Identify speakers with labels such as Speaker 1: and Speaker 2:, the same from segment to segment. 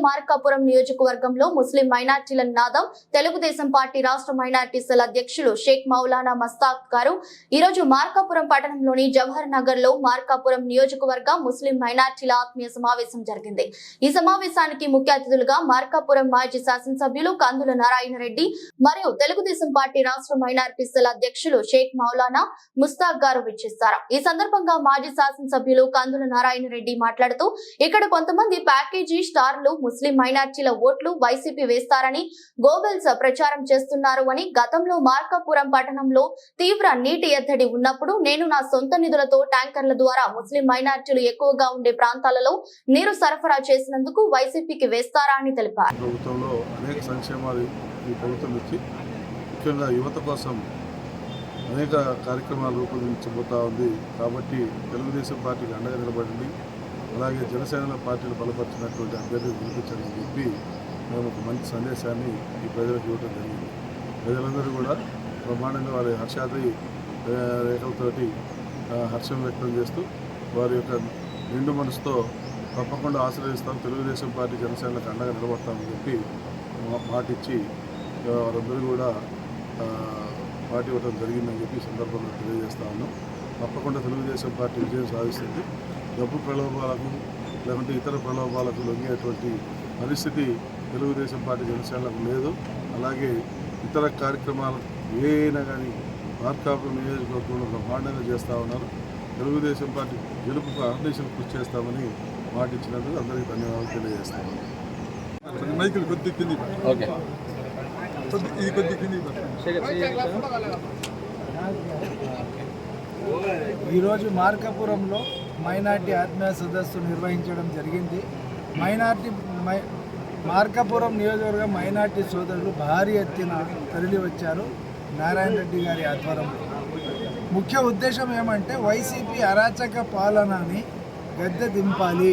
Speaker 1: ఇదే మార్కాపురం నియోజకవర్గంలో ముస్లిం మైనార్టీల నాదం తెలుగుదేశం పార్టీ రాష్ట్ర మైనార్టీ సెల్ అధ్యక్షులు షేక్ మౌలానా మస్తాక్ గారు. ఈ రోజు మార్కాపురం పట్టణంలోని జవహర్ నగర్లో మార్కాపురం నియోజకవర్గ ముస్లిం మైనార్టీల ఆత్మీయ సమావేశం జరిగింది. ఈ సమావేశానికి ముఖ్య అతిథులుగా మార్కాపురం మాజీ శాసనసభ్యులు కందుల నారాయణ రెడ్డి మరియు తెలుగుదేశం పార్టీ రాష్ట్ర మైనార్టీ సెల్ అధ్యక్షులు షేక్ మౌలానా ముస్తాక్ గారు విచ్చేస్తారు ఈ సందర్భంగా మాజీ శాసనసభ్యులు కందుల నారాయణ రెడ్డి మాట్లాడుతూ ఇక్కడ కొంతమంది ప్యాకేజీ స్టార్లు ముస్లిం మైనార్టీల ఓట్లు వైసీపీ వేస్తారని గోబెల్స్ ప్రచారం చేస్తున్నారు అని గతంలో మార్కాపురం పట్టణంలో తీవ్ర నీటి ఎద్దడి ఉన్నప్పుడు నేను నా సొంత నిధులతో ట్యాంకర్ల ద్వారా ముస్లిం మైనార్టీలు ఎక్కువగా ఉండే ప్రాంతాలలో నీరు సరఫరా చేసినందుకు వైసీపీకి వేస్తారా అని తెలిపారు.
Speaker 2: ముఖ్యంగా యువత కోసం అనేక కార్యక్రమాలు రూపొందించబోతా ఉంది. కాబట్టి తెలుగుదేశం పార్టీకి అండగా నిలబడింది అలాగే జనసేన పార్టీలు బలపరిచినటువంటి అభ్యర్థులు గెలిపించాలని చెప్పి మేము ఒక మంచి సందేశాన్ని ఈ ప్రజలకు ఇవ్వడం జరిగింది. ప్రజలందరూ కూడా బ్రహ్మాండంగా వారి హర్షాది రేఖలతోటి హర్షం వ్యక్తం చేస్తూ వారి యొక్క నిండు మనసుతో తప్పకుండా ఆశ్రయిస్తాం తెలుగుదేశం పార్టీ జనసేనకు అండగా నిలబడతామని చెప్పి మాటిచ్చి వారందరూ కూడా పార్టీ ఇవ్వడం జరిగిందని చెప్పి సందర్భంలో సందర్భంగా తెలియజేస్తా ఉన్నాం. తప్పకుండా తెలుగుదేశం పార్టీ విజయం సాధిస్తుంది. డబ్బు ప్రలోభాలకు లేకుంటే ఇతర ప్రలోభాలకు లొంగేటువంటి పరిస్థితి తెలుగుదేశం పార్టీ జనసేనలకు లేదు. అలాగే ఇతర కార్యక్రమాలు ఏ అయినా కానీ మార్కాపురం నియోజకవర్గంలో బ్రహ్మాండంగా చేస్తూ ఉన్నారు. తెలుగుదేశం పార్టీ గెలుపుకు ఆర్డినేషన్ కృషి చేస్తామని మాటిచ్చినందుకు అందరికీ ధన్యవాదాలు తెలియజేస్తాను
Speaker 3: మైకులు కొద్ది కింది ఇది కొద్ది కింది.
Speaker 4: ఈరోజు మార్కాపురంలో మైనార్టీ ఆత్మీయ సదస్సు నిర్వహించడం జరిగింది. మైనార్టీ మై మార్కాపురం నియోజకవర్గ మైనార్టీ సోదరులు భారీ ఎత్తున తరలి వచ్చారు నారాయణ రెడ్డి గారి ఆధ్వర్యంలో. ముఖ్య ఉద్దేశం ఏమంటే వైసీపీ అరాచక పాలనని గద్దె దింపాలి.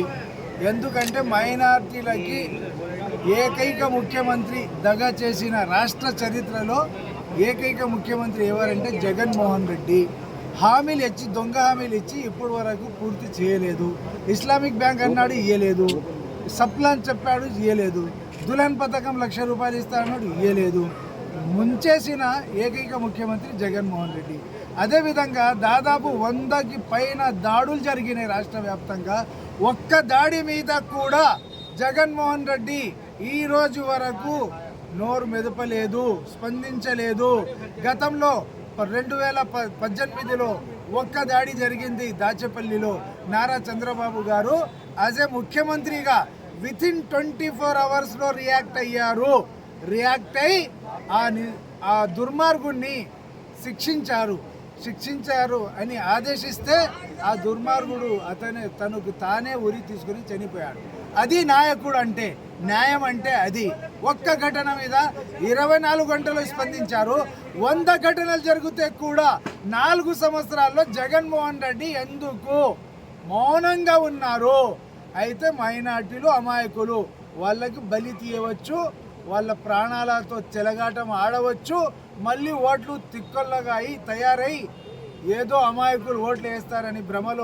Speaker 4: ఎందుకంటే మైనార్టీలకి ఏకైక ముఖ్యమంత్రి దగ చేసిన రాష్ట్ర చరిత్రలో ఏకైక ముఖ్యమంత్రి ఎవరంటే జగన్మోహన్ రెడ్డి. హామీలు ఇచ్చి దొంగ హామీలు ఇచ్చి ఇప్పటి వరకు పూర్తి చేయలేదు. ఇస్లామిక్ బ్యాంక్ అన్నాడు ఇయ్యలేదు. సప్లాన్ చెప్పాడు ఇయ్యలేదు. దులన్ పథకం లక్ష రూపాయలు ఇస్తా అన్నాడు ఇయ్యలేదు. ముంచేసిన ఏకైక ముఖ్యమంత్రి జగన్మోహన్ రెడ్డి. అదేవిధంగా దాదాపు వందకి పైన దాడులు జరిగినాయి రాష్ట్ర వ్యాప్తంగా. ఒక్క దాడి మీద కూడా జగన్మోహన్ రెడ్డి ఈ రోజు వరకు నోరు మెదపలేదు స్పందించలేదు. గతంలో రెండు వేల ప పద్దెనిమిదిలో ఒక్క దాడి జరిగింది దాచేపల్లిలో. నారా చంద్రబాబు గారు యాజ్ ఏ ముఖ్యమంత్రిగా విత్ ఇన్ ట్వంటీ ఫోర్ అవర్స్లో రియాక్ట్ అయ్యారు. రియాక్ట్ అయి ఆ ని- ఆ దుర్మార్గుణ్ణి శిక్షించారు. శిక్షించారు అని ఆదేశిస్తే ఆ దుర్మార్గుడు అతనే తనకు తానే ఉరి తీసుకుని చనిపోయాడు. అది నాయకుడు అంటే న్యాయం అంటే అది. ఒక్క ఘటన మీద ఇరవై నాలుగు గంటలు స్పందించారు. వంద ఘటనలు జరిగితే కూడా నాలుగు సంవత్సరాల్లో జగన్మోహన్ రెడ్డి ఎందుకు మౌనంగా ఉన్నారు? అయితే మైనార్టీలు అమాయకులు వాళ్ళకి బలి తీయవచ్చు వాళ్ళ ప్రాణాలతో చెలగాటం ఆడవచ్చు. మళ్ళీ ఓట్లు తిక్కల్లగా అయి తయారై ఏదో అమాయకులు ఓట్లు వేస్తారని భ్రమలో